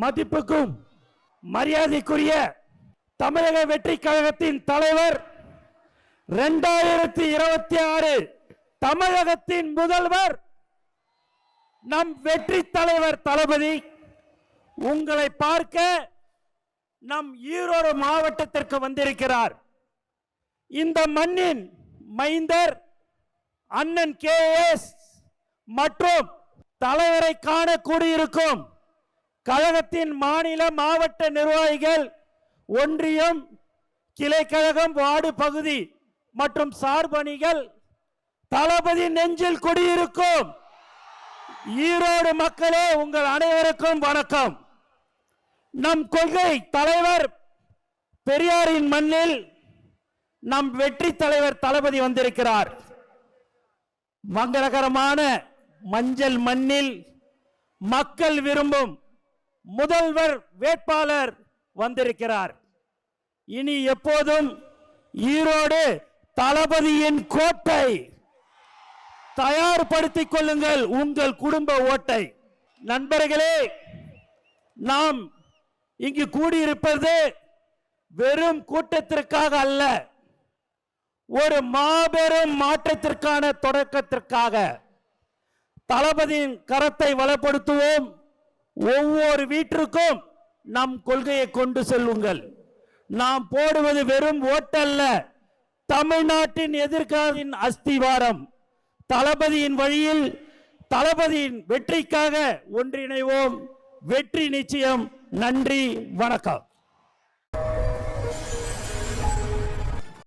மதிப்புக்கும் மரியாதைக்குரிய தமிழக வெற்றி கழகத்தின் தலைவர் இரண்டாயிரத்தி இருபத்தி ஆறு தமிழகத்தின் முதல்வர் நம் வெற்றி தலைவர் தளபதி உங்களை பார்க்க நம் ஈரோடு மாவட்டத்திற்கு வந்திருக்கிறார். இந்த மண்ணின் மைந்தர் அண்ணன் கே எஸ் மற்றும் தலைவரை காண கூடியிருக்கும் கழகத்தின் மாநில மாவட்ட நிர்வாகிகள் ஒன்றியம் கிளைக்கழகம் வார்டு பகுதி மற்றும் சார்பணிகள் தளபதி நெஞ்சில் குடியிருக்கும். ஈரோடு மக்களே உங்கள் அனைவருக்கும் வணக்கம். நம் கொள்கை தலைவர் பெரியாரின் மண்ணில் நம் வெற்றி தலைவர் தளபதி வந்திருக்கிறார். மங்களகரமான மஞ்சள் மண்ணில் மக்கள் விரும்பும் முதல்வர் வேட்பாளர் வந்திருக்கிறார். இனி எப்போதும் ஈரோடு தளபதியின் கோட்டை தயார்படுத்திக் கொள்ளுங்கள் உங்கள் குடும்ப ஓட்டை. நண்பர்களே நாம் இங்கு கூடியிருப்பது வெறும் கூட்டத்திற்காக அல்ல ஒரு மாபெரும் மாற்றத்திற்கான தொடக்கத்திற்காக. தளபதியின் கரத்தை வளப்படுத்துவோம். ஒவ்வொரு வீட்டிற்கும் நம் கொள்கையை கொண்டு செல்லுங்கள். நாம் போடுவது வெறும் ஓட்டல்ல. தமிழ்நாட்டின் எதிர்காலின் அஸ்திவாரம். தளபதியின் வழியில் தளபதியின் வெற்றிக்காக ஒன்றிணைவோம். வெற்றி நிச்சயம். நன்றி. வணக்கம்.